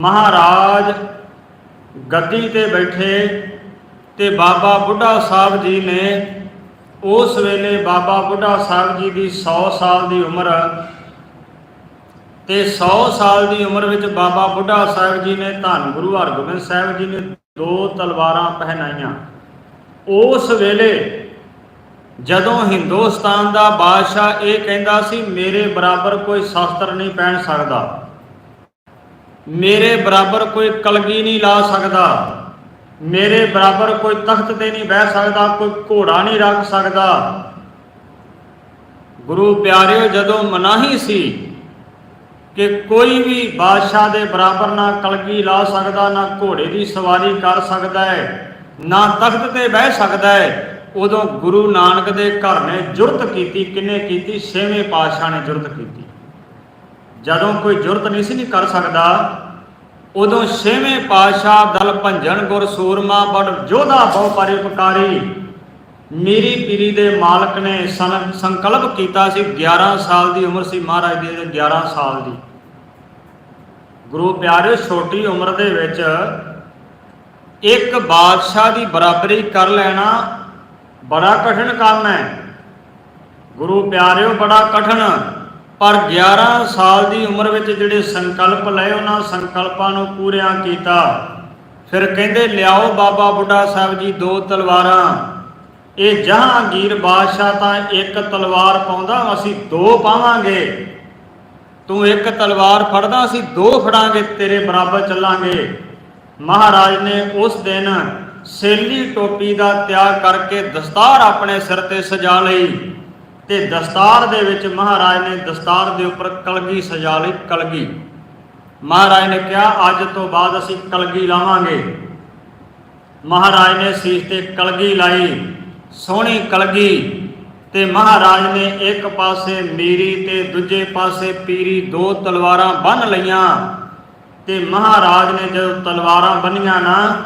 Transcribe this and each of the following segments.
ਮਹਾਰਾਜ ਗੱਦੀ ਤੇ ਬੈਠੇ ਤੇ ਬਾਬਾ ਬੁੱਢਾ ਸਾਹਿਬ ਜੀ ਨੇ ਉਸ ਵੇਲੇ ਬਾਬਾ ਬੁੱਢਾ ਸਾਹਿਬ ਜੀ ਦੀ 100 ਸਾਲ ਦੀ ਉਮਰ ਤੇ 100 ਸਾਲ ਦੀ ਉਮਰ ਵਿੱਚ ਬਾਬਾ ਬੁੱਢਾ ਸਾਹਿਬ ਜੀ ਨੇ ਧੰਨ ਗੁਰੂ ਹਰਗੋਬਿੰਦ ਸਾਹਿਬ ਜੀ ਨੇ ਦੋ ਤਲਵਾਰਾਂ ਪਹਿਨਾਈਆਂ। ਉਸ ਵੇਲੇ ਜਦੋਂ ਹਿੰਦੁਸਤਾਨ ਦਾ ਬਾਦਸ਼ਾਹ ਇਹ ਕਹਿੰਦਾ ਸੀ, ਮੇਰੇ ਬਰਾਬਰ ਕੋਈ ਸ਼ਸਤਰ ਨਹੀਂ ਪਹਿਨ ਸਕਦਾ। ਮੇਰੇ ਬਰਾਬਰ ਕੋਈ ਕਲਗੀ ਨਹੀਂ ਲਾ ਸਕਦਾ। ਮੇਰੇ ਬਰਾਬਰ ਕੋਈ ਤਖਤ ਤੇ ਨਹੀਂ ਬਹਿ ਸਕਦਾ, ਕੋਈ ਘੋੜਾ ਨਹੀਂ ਰੱਖ ਸਕਦਾ। ਗੁਰੂ ਪਿਆਰਿਓ, ਜਦੋਂ ਮਨਾਹੀ ਸੀ ਕਿ ਕੋਈ ਵੀ ਬਾਦਸ਼ਾਹ ਦੇ ਬਰਾਬਰ ਨਾ ਕਲਗੀ ਲਾ ਸਕਦਾ, ਨਾ ਘੋੜੇ ਦੀ ਸਵਾਰੀ ਕਰ ਸਕਦਾ ਹੈ, ਨਾ ਤਖਤ ਤੇ ਬਹਿ ਸਕਦਾ ਹੈ, ਉਦੋਂ ਗੁਰੂ ਨਾਨਕ ਦੇ ਘਰ ਨੇ ਜੁਰਤ ਕੀਤੀ, ਕਿੰਨੇ ਕੀਤੀ? ਛੇਵੇਂ ਪਾਤਸ਼ਾਹ ਨੇ ਜੁਰਤ ਕੀਤੀ। ਜਦੋਂ ਕੋਈ ਜੁਰਤ ਨਹੀਂ ਸੀ ਨਹੀਂ ਕਰ ਸਕਦਾ, ਉਦੋਂ ਛੇਵੇਂ ਪਾਤਸ਼ਾਹ ਦਲ ਭੰਜਨ ਗੁਰ ਸੂਰਮਾ ਬੜ ਜੋਧਾ ਬਹੁ ਪਰਿਪਕਾਰੀ ਮੇਰੀ ਪੀਰੀ ਦੇ ਮਾਲਕ ਨੇ ਸੰਕਲਪ ਕੀਤਾ ਸੀ 11 ਸਾਲ ਦੀ ਉਮਰ ਸੀ ਮਹਾਰਾਜ ਦੀ ਉਦੋਂ 11 ਸਾਲ ਦੀ। ਗੁਰੂ ਪਿਆਰੇ ਛੋਟੀ ਉਮਰ ਦੇ ਵਿੱਚ ਇੱਕ ਬਾਦਸ਼ਾਹ ਦੀ ਬਰਾਬਰੀ ਕਰ ਲੈਣਾ ਬੜਾ ਕਠਿਨ ਕੰਮ ਹੈ। ਗੁਰੂ ਪਿਆਰਿਓ, ਬੜਾ ਕਠਿਨ। ਪਰ 11 ਸਾਲ ਦੀ ਉਮਰ ਵਿੱਚ ਜਿਹੜੇ ਸੰਕਲਪ ਲਏ, ਉਹਨਾਂ ਸੰਕਲਪਾਂ ਨੂੰ ਪੂਰਿਆਂ ਕੀਤਾ। ਫਿਰ ਕਹਿੰਦੇ, ਲਿਆਓ ਬਾਬਾ ਬੁੱਢਾ ਸਾਹਿਬ ਜੀ ਦੋ ਤਲਵਾਰਾਂ। ਇਹ ਜਹਾਂਗੀਰ ਬਾਦਸ਼ਾਹ ਤਾਂ ਇੱਕ ਤਲਵਾਰ ਪਾਉਂਦਾ, ਅਸੀਂ ਦੋ ਪਾਵਾਂਗੇ। ਤੂੰ ਇੱਕ ਤਲਵਾਰ ਫੜਦਾ, ਅਸੀਂ ਦੋ ਫੜਾਂਗੇ, ਤੇਰੇ ਬਰਾਬਰ ਚੱਲਾਂਗੇ। ਮਹਾਰਾਜ ਨੇ ਉਸ ਦਿਨ ਸੇਲੀ ਟੋਪੀ ਦਾ ਤਿਆਗ ਕਰਕੇ ਦਸਤਾਰ ਆਪਣੇ ਸਿਰ ਤੇ ਸਜਾ ਲਈ। ਤੇ ਦਸਤਾਰ ਦੇ ਵਿੱਚ ਮਹਾਰਾਜ ਨੇ ਦਸਤਾਰ ਦੇ ਉੱਪਰ ਕਲਗੀ ਸਜਾ ਲਈ, ਕਲਗੀ। ਮਹਾਰਾਜ ਨੇ ਕਿਹਾ, ਅੱਜ ਤੋਂ ਬਾਅਦ ਅਸੀਂ ਕਲਗੀ ਲਾਵਾਂਗੇ। ਮਹਾਰਾਜ ਨੇ ਸੀਸ ਤੇ ਕਲਗੀ ਲਾਈ, ਸੋਹਣੀ ਕਲਗੀ। ਤੇ ਮਹਾਰਾਜ ਨੇ ਇੱਕ ਪਾਸੇ ਮੀਰੀ ਤੇ ਦੂਜੇ ਪਾਸੇ ਪੀਰੀ ਦੋ ਤਲਵਾਰਾਂ ਬੰਨ ਲਈਆਂ। ਤੇ ਮਹਾਰਾਜ ਨੇ ਜਦੋਂ ਤਲਵਾਰਾਂ ਬੰਨੀਆਂ ਨਾ,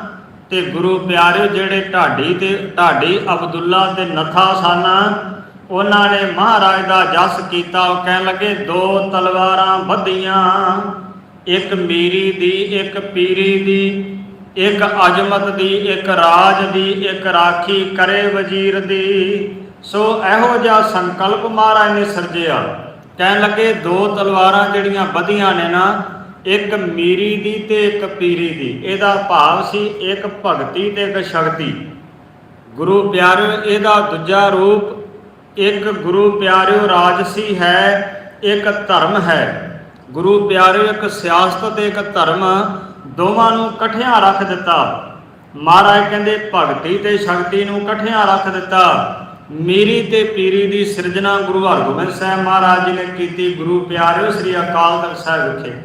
ਤੇ ਗੁਰੂ ਪਿਆਰੇ ਜਿਹੜੇ ਢਾਡੀ ਤੇ, ਢਾਡੀ ਅਬਦੁੱਲਾ ਤੇ ਨਥਾ ਸਨ ਉਹਨਾਂ ਨੇ ਮਹਾਰਾਜ ਦਾ ਜਸ ਕੀਤਾ। ਉਹ ਕਹਿਣ ਲੱਗੇ, ਦੋ ਤਲਵਾਰਾਂ ਬੱਧੀਆਂ ਇੱਕ ਮੀਰੀ ਦੀ, ਇੱਕ ਪੀਰੀ ਦੀ, ਇੱਕ ਅਜਮਤ ਦੀ, ਇੱਕ ਰਾਜ ਦੀ, ਇੱਕ ਰਾਖੀ ਕਰੇ ਵਜ਼ੀਰ ਦੀ। ਸੋ ਇਹੋ ਜਿਹਾ ਸੰਕਲਪ ਮਹਾਰਾਜ ਨੇ ਸਿਰਜਿਆ। ਕਹਿਣ ਲੱਗੇ, ਦੋ ਤਲਵਾਰਾਂ ਜਿਹੜੀਆਂ ਵਧੀਆਂ ਨੇ ਨਾ, ਇੱਕ ਮੀਰੀ ਦੀ ਤੇ ਇੱਕ ਪੀਰੀ ਦੀ। ਇਹਦਾ ਭਾਵ ਸੀ ਇੱਕ ਭਗਤੀ ਤੇ ਇੱਕ ਸ਼ਕਤੀ। ਗੁਰੂ ਪਿਆਰਿਓ, ਇਹਦਾ ਦੂਜਾ ਰੂਪ ਇੱਕ ਗੁਰੂ ਪਿਆਰਿਓ ਰਾਜਸੀ ਹੈ, ਇੱਕ ਧਰਮ ਹੈ। ਗੁਰੂ ਪਿਆਰਿਓ ਇੱਕ ਸਿਆਸਤ ਤੇ ਇੱਕ ਧਰਮ ਦੋਵਾਂ ਨੂੰ ਇਕੱਠਿਆਂ ਰੱਖ ਦਿੱਤਾ। ਮਹਾਰਾਜ ਕਹਿੰਦੇ, ਭਗਤੀ ਤੇ ਸ਼ਕਤੀ ਨੂੰ ਇਕੱਠਿਆਂ ਰੱਖ ਦਿੱਤਾ। ਮੀਰੀ ਤੇ ਪੀਰੀ ਦੀ ਸਿਰਜਣਾ ਗੁਰੂ ਹਰਗੋਬਿੰਦ ਸਾਹਿਬ ਮਹਾਰਾਜ ਜੀ ਨੇ ਕੀਤੀ। ਗੁਰੂ ਪਿਆਰਿਓ ਸ੍ਰੀ ਅਕਾਲ ਤਖਤ ਸਾਹਿਬ ਵਿਖੇ